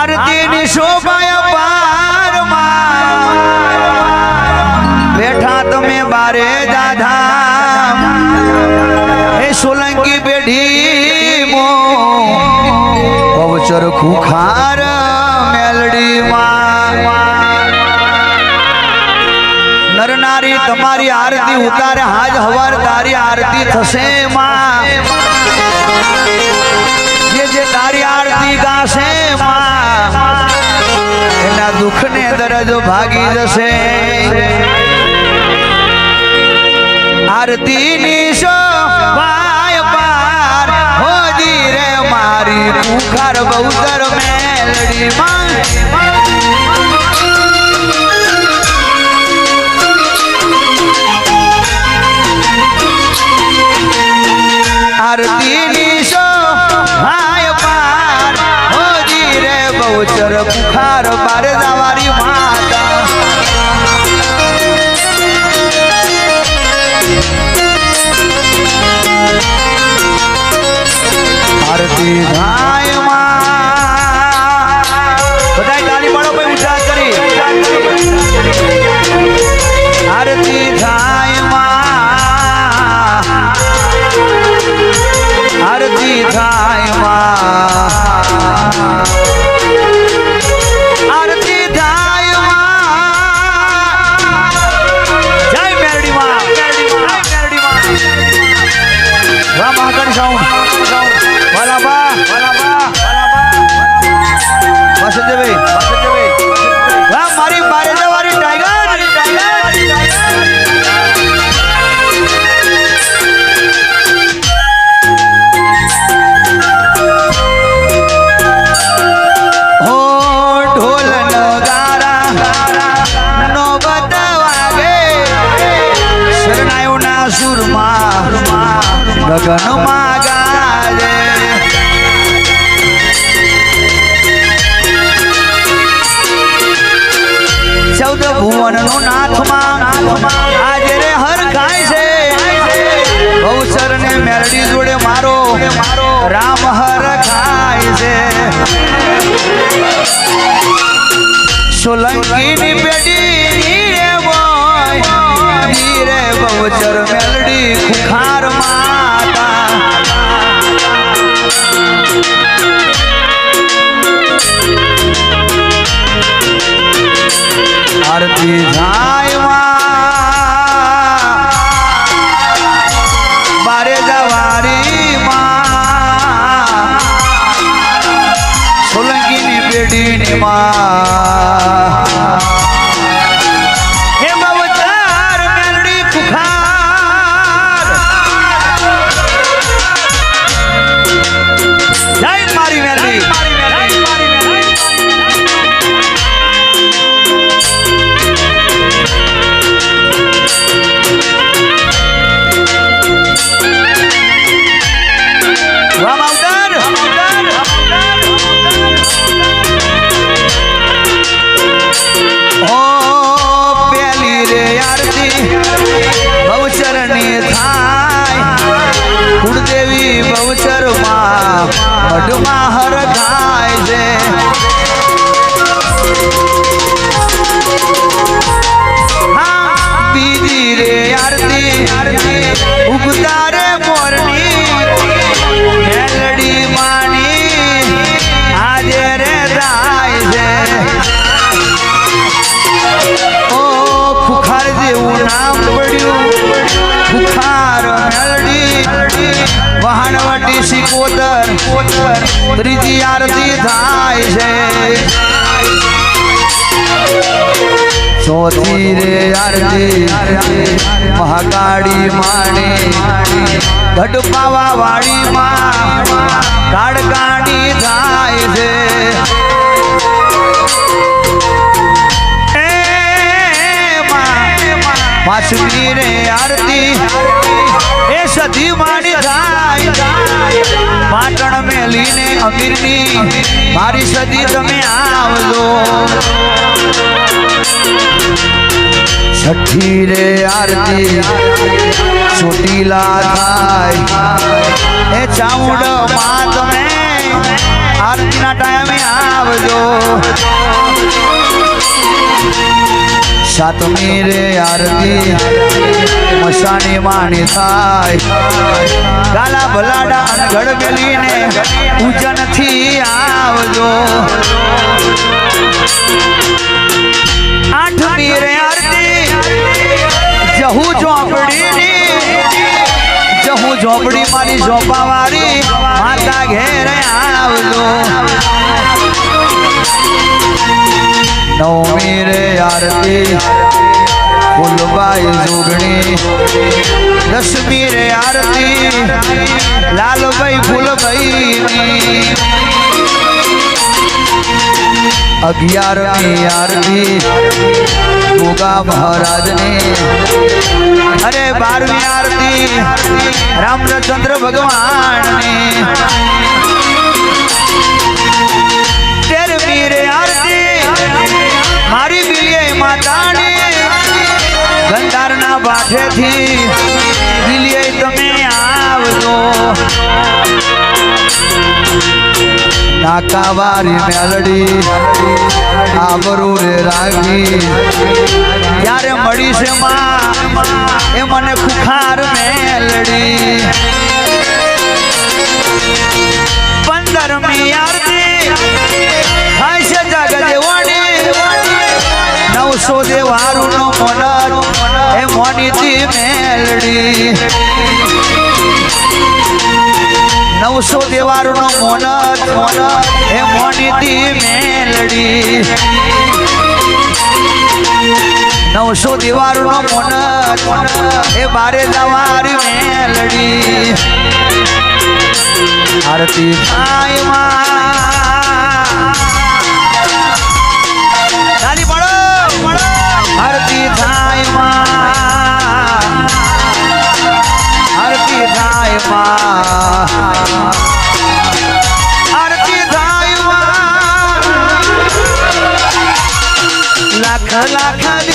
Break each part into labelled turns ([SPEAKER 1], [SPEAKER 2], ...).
[SPEAKER 1] આરતીની શોભાય પારમાં બેઠા તમે બારે દાધા એ સોલંકી પેઢી મો પવચર ખુખાર મેલડીમાં. નરનારી તમારી આરતી ઉતારે, હાજ હવાર તારી આરતી થશે માં. જે જે તારી આરતી ગાશે એના દુઃખને દરદ ભાગી જશે. આરતી ની શોભાય પાર હોજી રે મારી પુકાર બહુતર મેલડી માં આરતી બહુચર પુખાર બાર Wala ba? Wala ba? Wala ba? Wala ba? Wala ba? છે ને મેરડી જોડે મારો. રામ હર ખાય છે. સોલંકી ની ઈ રે બહુચર મેલડી ખુખાર માતા. આરતી માં મઢમાં ત્રીજી આરતી થાય છે. ચોથી રે આરતી, મહાકાળી માણી. ગઢપાવા વાળી માં કાળકાણી થાય છે. માં, પાંચમી રે આરતી એ સધી માની થાય પાટણ મેલીને અમીરની મારી સદી તમે આવજો છઠ્ઠી રે આરતી ચોટીલા થાય એ ચામુંડમાં તમે આરતીના ટાઈમે આવજો. સાતમી રે આરતી મસાની માણી થાય. ગાલા ભલાડા અનગઢ મેલીને પૂજનથી આવજો. આઠમી રે આરતી, જહુ ચોપડી ઝોપડી મારી ઝોપાવાળી, માતા ઘેરે આવજો. નવમી રે આરતી, ફૂલબાઈ જોગણી. દસમી રે આરતી, લાલભાઈ ફૂલભાઈ અગિયારમી આરતી ગોગા મહારાજની. અરે બારમી આરતી રામચંદ્ર ભગવાન મારી બિલિયે માતાની. ગંધારના બાઠેથી બિલિયે તમે આવજો. નાકાવારી મેલડી, આબરૂ રે રાગી. ત્યારે મળી છે માં એ મને ખુખાર આરતી થાય છે જગ દેવાણી નવસો દેવારું નો મોનત એ મેલડી. નવસો દેવારું નો મોનત મોનત એ મોનીતી મેલડી. નવસો દેવારું નો મોનત એ બારે દવારી મેલડી. આરતી માયમાં. આરતી થાયમાં. આરતી થાયમાં. લાખ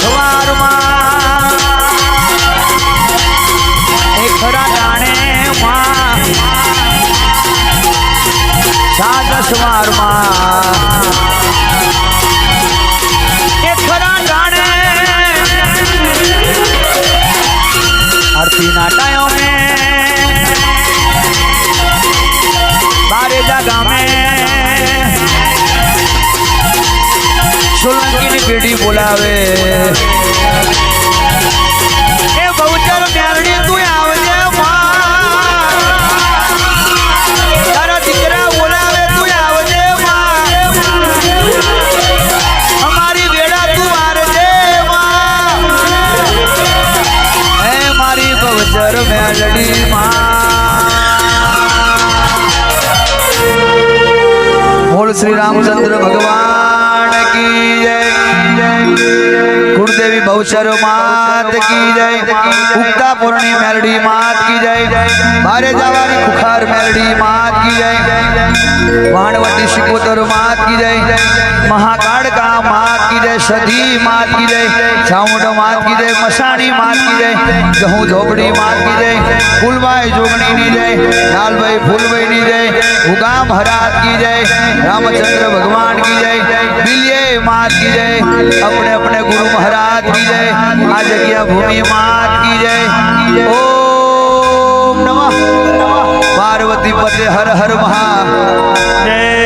[SPEAKER 1] સવારમાં એ ખરા માં. સાજ સવારમાં એ ખરા ટાણે આરતીના ટાયોમે બારેજા ગામે સોલંકીની પેઢી બોલાવે. રામચંદ્ર ભગવાન કી જય. કુળદેવી બહુચર માત કી જય. ઉગતા પૂર્ણિ મેલડી માત કી જય. બારે જવાની ખુખાર મેલડી માત કી જય. વાણવટી શિકોતર માત કી જય. મહાકાળકા માત દે, સધી માં કી દે છાઉંડમાં કી દે, મસાણી માં કી દે જહું ઝોપડી માં કી દે ફૂલભાઈ જોગણી ની દે, લાલભાઈ ફૂલભાઈ ની દે, ઉગામ હરાત કી દે, રામચંદ્ર ભગવાન કી દે બિલિયે માં કી દે અપને અપને ગુરુ મહારાજ કી દે, આ જગ્યા ભૂમિ માં કી દે. ઓમ નમઃ. પાર્વતી પતે હર હર મહા. જય